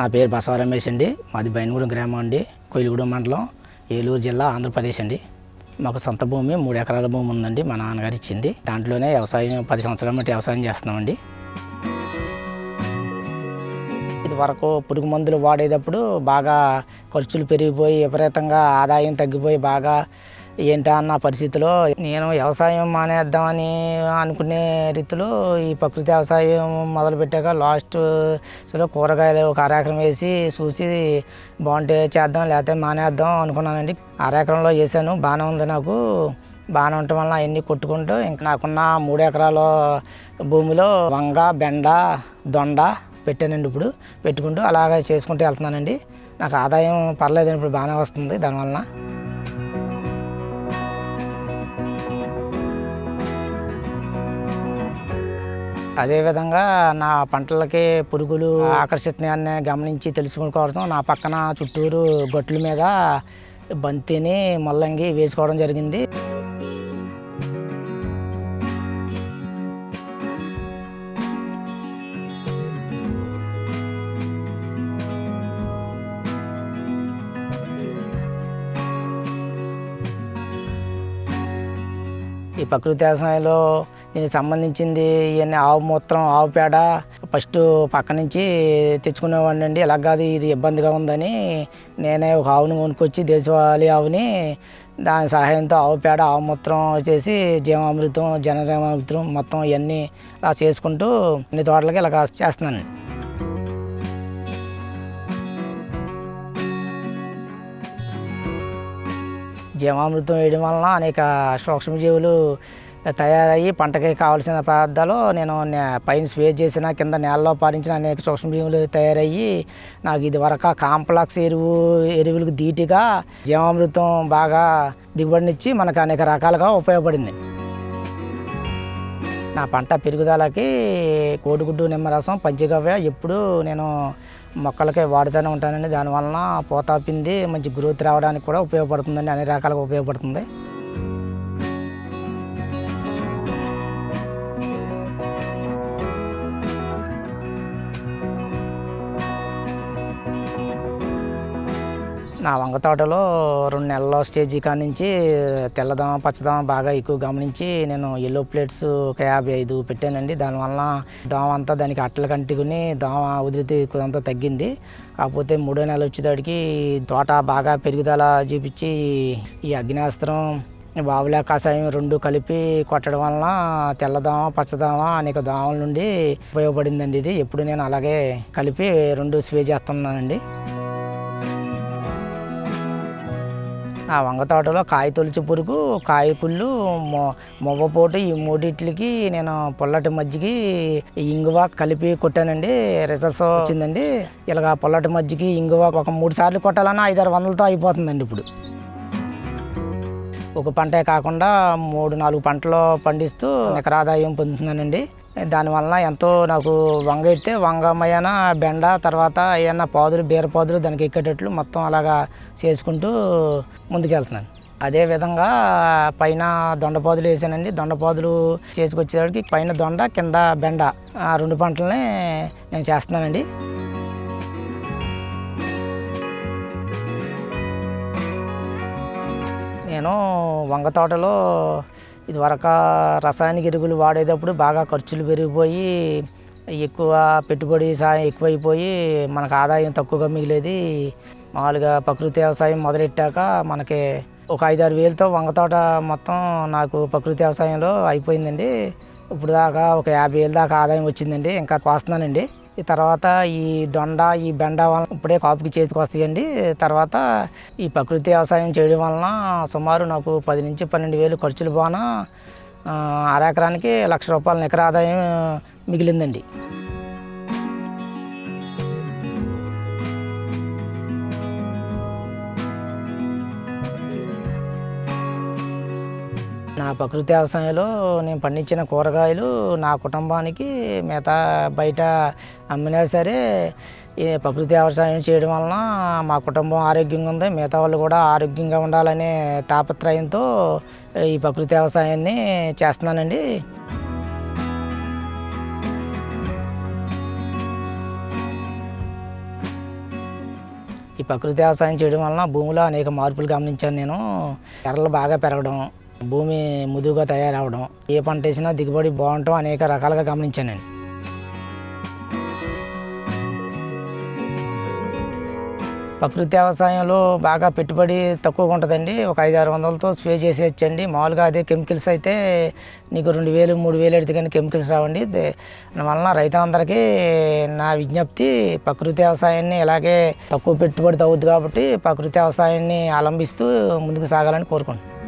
నా పేరు బసవ రమేష్ అండి. మాది బైనగూడెం గ్రామం అండి. కొయిలగూడెం మండలం ఏలూరు జిల్లా ఆంధ్రప్రదేశ్ అండి. మాకు సొంత భూమి మూడు ఎకరాల భూమి ఉందండి. మా నాన్నగారు ఇచ్చింది. దాంట్లోనే వ్యవసాయం పది సంవత్సరాల బట్టి వ్యవసాయం చేస్తున్నామండి. ఇది వరకు పురుగు మందులు వాడేటప్పుడు బాగా ఖర్చులు పెరిగిపోయి విపరీతంగా ఆదాయం తగ్గిపోయి బాగా ఏంటా అన్న పరిస్థితిలో నేను వ్యవసాయం మానేద్దామని అనుకునే రీతిలో ఈ ప్రకృతి వ్యవసాయం మొదలుపెట్టాక లాస్ట్లో కూరగాయలు ఒక అరెకరం వేసి చూసి బాగుంటే చేద్దాం లేకపోతే మానేద్దాం అనుకున్నానండి. అరెకరంలో వేసాను బాగానే ఉంది నాకు. బాగానే ఉండటం వల్ల అవన్నీ కొట్టుకుంటూ ఇంకా నాకున్న మూడు ఎకరాల భూమిలో వంగ బెండ దొండ పెట్టానండి ఇప్పుడు. పెట్టుకుంటూ అలాగే చేసుకుంటూ వెళ్తున్నానండి. నాకు ఆదాయం పర్లేదండి ఇప్పుడు బాగానే వస్తుంది దానివలన. అదేవిధంగా నా పంటలకి పురుగులు ఆకర్షిస్తున్నాయని గమనించి తెలుసుకోవడం నా పక్కన చుట్టూరు గొట్ల మీద బంతిని ముల్లంగి వేసుకోవడం జరిగింది. ఈ ప్రకృతి వ్యవసాయంలో దీనికి సంబంధించింది ఇవన్నీ ఆవు మూత్రం ఆవు పేడ ఫస్ట్ పక్క నుంచి తెచ్చుకునేవాడిని అండి. ఎలా కాదు ఇది ఇబ్బందిగా ఉందని నేనే ఒక ఆవుని కొనుక్కొచ్చి దేశవాళీ ఆవుని దాని సహాయంతో ఆవు పేడ ఆవు మూత్రం చేసి జీవామృతం జనజీవామృతం మొత్తం ఇవన్నీ ఇలా చేసుకుంటూ అన్ని తోటలకి ఇలా చేస్తున్నాను జీవామృతం వేయడం వలన అనేక సూక్ష్మజీవులు తయారయ్యి పంటకి కావాల్సిన పదార్థాలు నేను నే- పైన స్ప్రే చేసిన కింద నేలలో పారించిన అనేక సూక్ష్మజీవులు తయారయ్యి నాకు ఇది వరకు కాంప్లెక్స్ ఎరువు ఎరువులకు ధీటుగా జీవామృతం బాగా దిగుబడినిచ్చి మనకు అనేక రకాలుగా ఉపయోగపడింది. నా పంట పెరుగుదలకి కోడిగుడ్డు నిమ్మరసం పంచగవ్య ఎప్పుడు నేను మొక్కలకి వాడుతూనే ఉంటానండి. దానివలన పోతాపింది మంచి గ్రోత్ రావడానికి కూడా ఉపయోగపడుతుందండి అన్ని రకాలుగా ఉపయోగపడుతుంది. నా వంగ తోటలో రెండు నెలల స్టేజీ కా నుంచి తెల్లదోమ పచ్చదోమ బాగా ఎక్కువ గమనించి నేను ఎల్లో ప్లేట్స్ ఒక యాభై ఐదు పెట్టానండి. దానివల్ల దోమ అంతా దానికి అట్టలు కంటుకుని దోమ ఉధృతి కొంత తగ్గింది. కాకపోతే మూడో నెల వచ్చేటడికి తోట బాగా పెరుగుదల చూపించి ఈ అగ్నేస్త్రం బావుల కషాయం రెండు కలిపి కొట్టడం వలన తెల్లదోమ పచ్చదోమ అనేక దోమల నుండి ఉపయోగపడిందండి ఇది. ఎప్పుడు నేను అలాగే కలిపి రెండు స్ప్రే చేస్తున్నానండి. ఆ వంగ తోటలో కాయ తొలిచి పురుగు కాయ కుళ్ళు మొ మొవ్వపోటు ఈ మూడిట్లకి నేను పొల్లటి మజ్జికి ఇంగువ కలిపి కొట్టానండి. రిజల్ట్స్ వచ్చిందండి. ఇలాగ పొల్లటి మజ్జికి ఇంగువ ఒక మూడు సార్లు కొట్టాలన్నా ఐదారు వందలతో అయిపోతుందండి ఇప్పుడు. ఒక పంటే కాకుండా మూడు నాలుగు పంటలు పండిస్తూ ఎకరాదాయం పొందుతున్నానండి. దానివలన ఎంతో నాకు వంగ అయితే వంగమైన బెండ తర్వాత ఏమన్నా పాదులు బీర పాదులు దానికి ఎక్కేటట్లు మొత్తం అలాగా చేసుకుంటూ ముందుకెళ్తున్నాను. అదే విధంగా పైన దొండపాదులు వేసానండి. దొండపాదులు చేసుకొచ్చేసరికి పైన దొండ కింద బెండ ఆ రెండు పంటలనే నేను చేస్తున్నానండి. నేను వంగ తోటలో ఇదివరకు రసాయనిక ఎరువులు వాడేటప్పుడు బాగా ఖర్చులు పెరిగిపోయి ఎక్కువ పెట్టుబడి సాయం ఎక్కువైపోయి మనకు ఆదాయం తక్కువగా మిగిలేది. మామూలుగా ప్రకృతి వ్యవసాయం మొదలెట్టాక మనకి ఒక ఐదారు వేలతో వంగ తోట మొత్తం నాకు ప్రకృతి వ్యవసాయంలో అయిపోయిందండి. ఇప్పుడు దాకా ఒక యాభై వేలు దాకా ఆదాయం వచ్చిందండి. ఇంకా కోస్తున్నానండి. ఈ తర్వాత ఈ దొండ ఈ బెండ వలన ఇప్పుడే కాపుకి చేతికి వస్తాయండి. తర్వాత ఈ ప్రకృతి వ్యవసాయం చేయడం వలన సుమారు నాకు పది నుంచి పన్నెండు వేలు ఖర్చులు పోన అరెకరానికి లక్ష రూపాయల నికర ఆదాయం మిగిలిందండి. నా ప్రకృతి వ్యవసాయంలో నేను పండించిన కూరగాయలు నా కుటుంబానికి మిగతా బయట అమ్మినా సరే ఈ ప్రకృతి వ్యవసాయం చేయడం వలన మా కుటుంబం ఆరోగ్యంగా ఉంది. మిగతా వాళ్ళు కూడా ఆరోగ్యంగా ఉండాలనే తాపత్రయంతో ఈ ప్రకృతి వ్యవసాయాన్ని చేస్తున్నానండి. ఈ ప్రకృతి వ్యవసాయం చేయడం వలన భూమిలో అనేక మార్పులు గమనించాను నేను. ఎర్రలు బాగా పెరగడం భూమి ముదుగా తయారవడం ఏ పంట వేసినా దిగుబడి బాగుంటాం అనేక రకాలుగా గమనించాను నేను. ప్రకృతి వ్యవసాయంలో బాగా పెట్టుబడి తక్కువగా ఉంటుందండి. ఒక ఐదు ఆరు వందలతో స్ప్రే చేసేయచ్చండి. మామూలుగా అదే కెమికల్స్ అయితే నీకు రెండు వేలు మూడు వేలు ఎడితే కానీ కెమికల్స్ రావండి. దే- వలన రైతులందరికీ నా విజ్ఞప్తి ప్రకృతి వ్యవసాయాన్ని ఇలాగే తక్కువ పెట్టుబడి తగ్గుద్ది కాబట్టి ప్రకృతి వ్యవసాయాన్ని అవలంబిస్తూ ముందుకు సాగాలని కోరుకుంటున్నాను.